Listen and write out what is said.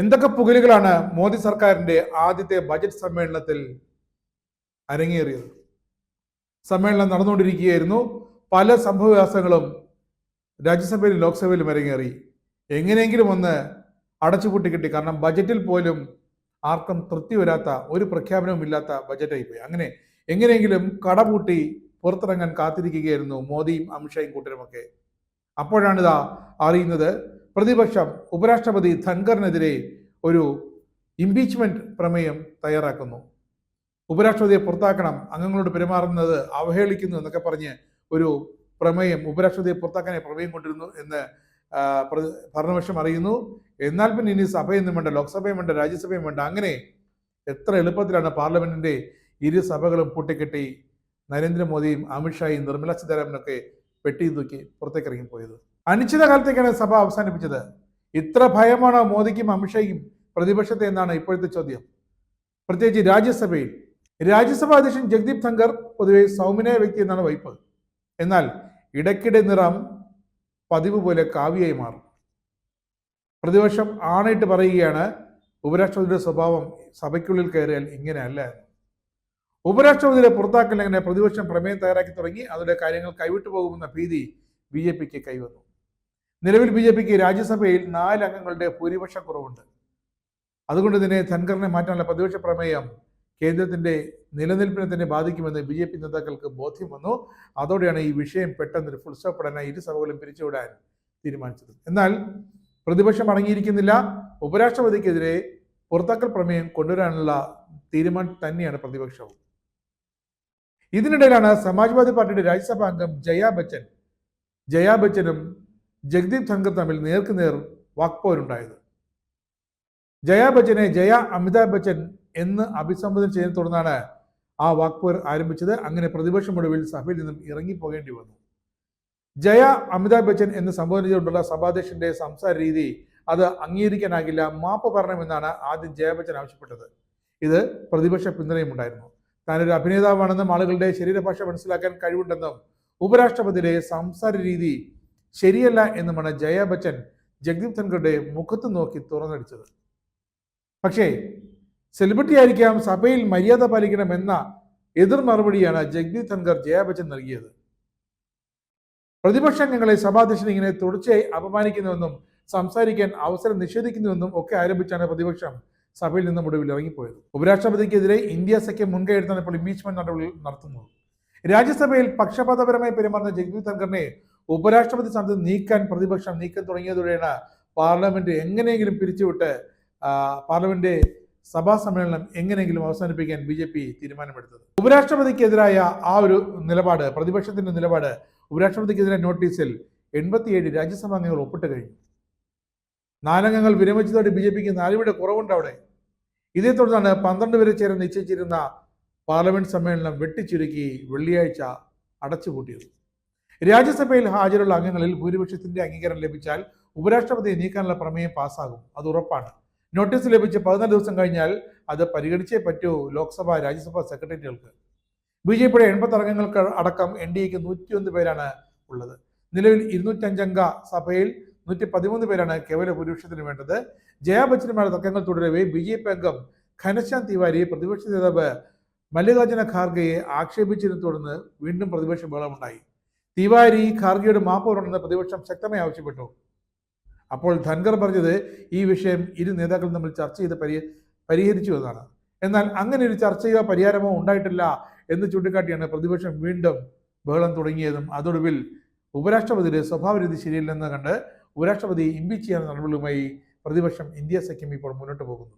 എന്തൊക്കെ പുകലുകളാണ് മോദി സർക്കാരിന്റെ ആദ്യത്തെ ബജറ്റ് സമ്മേളനത്തിൽ അരങ്ങേറിയത്? സമ്മേളനം നടന്നുകൊണ്ടിരിക്കുകയായിരുന്നു. പല സംഭവവികാസങ്ങളും രാജ്യസഭയിലും ലോക്സഭയിലും അരങ്ങേറി. എങ്ങനെയെങ്കിലും ഒന്ന് അടച്ചുപൂട്ടി കിട്ടി. കാരണം ബജറ്റിൽ പോലും ആർക്കും തൃപ്തി വരാത്ത ഒരു പ്രഖ്യാപനവും ഇല്ലാത്ത ബജറ്റായി പോയി. അങ്ങനെ എങ്ങനെയെങ്കിലും കടപൂട്ടി പുറത്തിറങ്ങാൻ കാത്തിരിക്കുകയായിരുന്നു മോദിയും അമിത്ഷായും കൂട്ടരുമൊക്കെ. അപ്പോഴാണിതാ അറിയുന്നത് പ്രതിപക്ഷം ഉപരാഷ്ട്രപതി ധൻഖറിനെതിരെ ഒരു ഇംപീച്ച്മെന്റ് പ്രമേയം തയ്യാറാക്കുന്നു. ഉപരാഷ്ട്രപതിയെ പുറത്താക്കണം അംഗങ്ങളോട് പെരുമാറുന്നത് അവഹേളിക്കുന്നു എന്നൊക്കെ പറഞ്ഞ് ഒരു പ്രമേയം ഉപരാഷ്ട്രപതിയെ പുറത്താക്കാനായി പ്രമേയം കൊണ്ടിരുന്നു എന്ന് ഭരണപക്ഷം അറിയുന്നു. എന്നാൽ പിന്നെ ഇനി സഭയൊന്നും വേണ്ട ലോക്സഭയും വേണ്ട രാജ്യസഭയും വേണ്ട അങ്ങനെ എത്ര എളുപ്പത്തിലാണ് പാർലമെന്റിന്റെ ഇരു സഭകളും പൂട്ടിക്കെട്ടി നരേന്ദ്രമോദിയും അമിത്ഷായും നിർമ്മല സീതാരാമനൊക്കെ പെട്ടി തൂക്കി പുറത്തേക്ക് ഇറങ്ങിപ്പോയത്. അനിശ്ചിതകാലത്തേക്കാണ് സഭ അവസാനിപ്പിച്ചത്. ഇത്ര ഭയമാണോ മോദിക്കും അമിത്ഷായും പ്രതിപക്ഷത്തെ എന്നാണ് ഇപ്പോഴത്തെ ചോദ്യം. പ്രത്യേകിച്ച് രാജ്യസഭയിൽ. രാജ്യസഭാ അധ്യക്ഷൻ ജഗ്ദീപ് ധങ്കർ പൊതുവെ സൗമ്യനായ വ്യക്തി എന്നാണ് വൈപ്പ് എന്നാൽ ഇടയ്ക്കിടെ നിറം പതിവ് പോലെ കാവ്യായി മാറും. പ്രതിപക്ഷം ആണയിട്ട് പറയുകയാണ് ഉപരാഷ്ട്രപതിയുടെ സ്വഭാവം സഭയ്ക്കുള്ളിൽ കയറിയാൽ ഇങ്ങനെയല്ല ഉപരാഷ്ട്രപതിയുടെ പുറത്താക്കൽ എങ്ങനെ പ്രതിപക്ഷം പ്രമേയം തയ്യാറാക്കി തുടങ്ങി അതിന്റെ കാര്യങ്ങൾ കൈവിട്ടു പോകുമെന്ന ഭീതി ബി ജെ പിക്ക് കൈവന്നു. നിലവിൽ ബി ജെ പിക്ക് രാജ്യസഭയിൽ നാല് അംഗങ്ങളുടെ ഭൂരിപക്ഷ കുറവുണ്ട്. അതുകൊണ്ട് തന്നെ ധൻഖറിനെ മാറ്റാനുള്ള പ്രതിപക്ഷ പ്രമേയം കേന്ദ്രത്തിന്റെ നിലനിൽപ്പിനെ തന്നെ ബാധിക്കുമെന്ന് ബി ജെ പി നേതാക്കൾക്ക് ബോധ്യം വന്നു. അതോടെയാണ് ഈ വിഷയം പെട്ടെന്ന് ഫുൾ സ്റ്റോപ്പ് ഇടാനായി ഇരു സഭകളും പിരിച്ചുവിടാൻ തീരുമാനിച്ചത്. എന്നാൽ പ്രതിപക്ഷം അടങ്ങിയിരിക്കുന്നില്ല. ഉപരാഷ്ട്രപതിക്കെതിരെ പുറത്താക്കൽ പ്രമേയം കൊണ്ടുവരാനുള്ള തീരുമാനം തന്നെയാണ് പ്രതിപക്ഷവും. ഇതിനിടയിലാണ് സമാജ്വാദി പാർട്ടിയുടെ രാജ്യസഭാ അംഗം ജയാ ബച്ചൻ ജയാ ബച്ചനും ജഗ്ദീപ് ധങ്കർ തമ്മിൽ നേർക്കുനേർ വാക്പോരുണ്ടായത്. ജയാ ബച്ചനെ ജയ അമിതാഭ് ബച്ചൻ എന്ന് അഭിസംബോധന ചെയ്യുന്ന തുടർന്നാണ് ആ വാക്പോർ ആരംഭിച്ചത്. അങ്ങനെ പ്രതിപക്ഷം ഒടുവിൽ സഭയിൽ നിന്നും ഇറങ്ങിപ്പോകേണ്ടി വന്നു. ജയ അമിതാഭ് ബച്ചൻ എന്ന് സംബോധന ചെയ്തുകൊണ്ടുള്ള സഭാധ്യക്ഷന്റെ സംസാര രീതി അത് അംഗീകരിക്കാനാകില്ല മാപ്പ് പറയണമെന്നാണ് ആദ്യം ജയാ ബച്ചൻ ആവശ്യപ്പെട്ടത്. ഇത് പ്രതിപക്ഷ പിന്തുണയും ഉണ്ടായിരുന്നു. താനൊരു അഭിനേതാവാണെന്നും ആളുകളുടെ ശരീരഭാഷ മനസ്സിലാക്കാൻ കഴിവുണ്ടെന്നും ഉപരാഷ്ട്രപതിയുടെ സംസാര രീതി ശരിയല്ല എന്നുമാണ് ജയ ബച്ചൻ ജഗ്ദീപ് ധൻഖറുടെ മുഖത്ത് നോക്കി തുറന്നടിച്ചത്. പക്ഷേ സെലിബ്രിറ്റി ആയിരിക്കാം സഭയിൽ മര്യാദ പാലിക്കണം എന്ന എതിർ മറുപടിയാണ് ജഗ്ദീപ് ധൻഖർ ജയ ബച്ചൻ നൽകിയത്. പ്രതിപക്ഷ അംഗങ്ങളെ സഭാധ്യക്ഷൻ ഇങ്ങനെ തുടർച്ചയായി അപമാനിക്കുന്നുവെന്നും സംസാരിക്കാൻ അവസരം നിഷേധിക്കുന്നുവെന്നും ഒക്കെ ആരോപിച്ചാണ് പ്രതിപക്ഷം സഭയിൽ നിന്നും ഒടുവിൽ ഇറങ്ങിപ്പോയത്. ഉപരാഷ്ട്രപതിക്കെതിരെ ഇന്ത്യ സഖ്യം മുൻകൈ എടുത്താണ് ഇപ്പോൾ ഇംപീച്ച്മെന്റ് നടപടികൾ നടത്തുന്നത്. രാജ്യസഭയിൽ പക്ഷപാതപരമായി പെരുമാറുന്ന ജഗ്ദീപ് ധൻഖറിനെ ഉപരാഷ്ട്രപതി സ്ഥാനത്ത് നീക്കാൻ പ്രതിപക്ഷം നീക്കം തുടങ്ങിയതോടെയാണ് പാർലമെന്റ് എങ്ങനെയെങ്കിലും പിരിച്ചുവിട്ട് പാർലമെന്റ് സഭാ സമ്മേളനം എങ്ങനെയെങ്കിലും അവസാനിപ്പിക്കാൻ ബി ജെ പി തീരുമാനമെടുത്തത്. ഉപരാഷ്ട്രപതിക്കെതിരായ ആ ഒരു നിലപാട് പ്രതിപക്ഷത്തിന്റെ നിലപാട് ഉപരാഷ്ട്രപതിക്കെതിരായ നോട്ടീസിൽ എൺപത്തിയേഴ് രാജ്യസഭാ അംഗങ്ങൾ ഒപ്പിട്ട് കഴിഞ്ഞു. നാലംഗങ്ങൾ വിരമിച്ചതോടെ ബി ജെ പിക്ക് നാലുവിടെ കുറവുണ്ട് അവിടെ. ഇതേ തുടർന്നാണ് പന്ത്രണ്ട് വരെ ചേരാൻ നിശ്ചയിച്ചിരുന്ന പാർലമെന്റ് സമ്മേളനം വെട്ടിച്ചുരുക്കി വെള്ളിയാഴ്ച അടച്ചുപൂട്ടിയത്. രാജ്യസഭയിൽ ഹാജരുള്ള അംഗങ്ങളിൽ ഭൂരിപക്ഷത്തിന്റെ അംഗീകാരം ലഭിച്ചാൽ ഉപരാഷ്ട്രപതിയെ നീക്കാനുള്ള പ്രമേയം പാസ്സാകും. അത് ഉറപ്പാണ്. നോട്ടീസ് ലഭിച്ച് പതിനാല് ദിവസം കഴിഞ്ഞാൽ അത് പരിഗണിച്ചേ പറ്റൂ ലോക്സഭ രാജ്യസഭ സെക്രട്ടേറിയറ്റുകൾക്ക്. ബി ജെ പിയുടെ എൺപത്തി അംഗങ്ങൾക്ക് അടക്കം എൻ ഡി എക്ക് നൂറ്റിയൊന്ന് പേരാണ് ഉള്ളത്. നിലവിൽ ഇരുന്നൂറ്റഞ്ചംഗ സഭയിൽ നൂറ്റി പതിമൂന്ന് പേരാണ് കേവല ഭൂരിപക്ഷത്തിന് വേണ്ടത്. ജയാ ബച്ചനുമായ തർക്കങ്ങൾ തുടരവേ ബി ജെ പി അംഗം ഘനശ്യാം തിവാരി പ്രതിപക്ഷ നേതാവ് മല്ലികാർജുന ഖാർഗയെ ആക്ഷേപിച്ചതിനെ തുടർന്ന് വീണ്ടും പ്രതിപക്ഷ ബഹളമുണ്ടായി. തിവാരി ഖാർഗെയുടെ മാപ്പ് പറയണമെന്ന് പ്രതിപക്ഷം ശക്തമായി ആവശ്യപ്പെട്ടു. അപ്പോൾ ധൻഖർ പറഞ്ഞത് ഈ വിഷയം ഇരു നേതാക്കളും തമ്മിൽ ചർച്ച ചെയ്ത് പരി പരിഹരിച്ചു എന്നാണ് എന്നാൽ അങ്ങനെ ഒരു ചർച്ചയോ പരിഹാരമോ ഉണ്ടായിട്ടില്ല എന്ന് ചൂണ്ടിക്കാട്ടിയാണ് പ്രതിപക്ഷം വീണ്ടും ബഹളം തുടങ്ങിയതും. അതൊടുവിൽ ഉപരാഷ്ട്രപതിയുടെ സ്വഭാവരീതി ശരിയല്ലെന്ന് കണ്ട് ഉപരാഷ്ട്രപതി ഇംപീച്ച് ചെയ്യാൻ നടപടികളുമായി പ്രതിപക്ഷം ഇന്ത്യ സഖ്യം ഇപ്പോൾ മുന്നോട്ട് പോകുന്നത്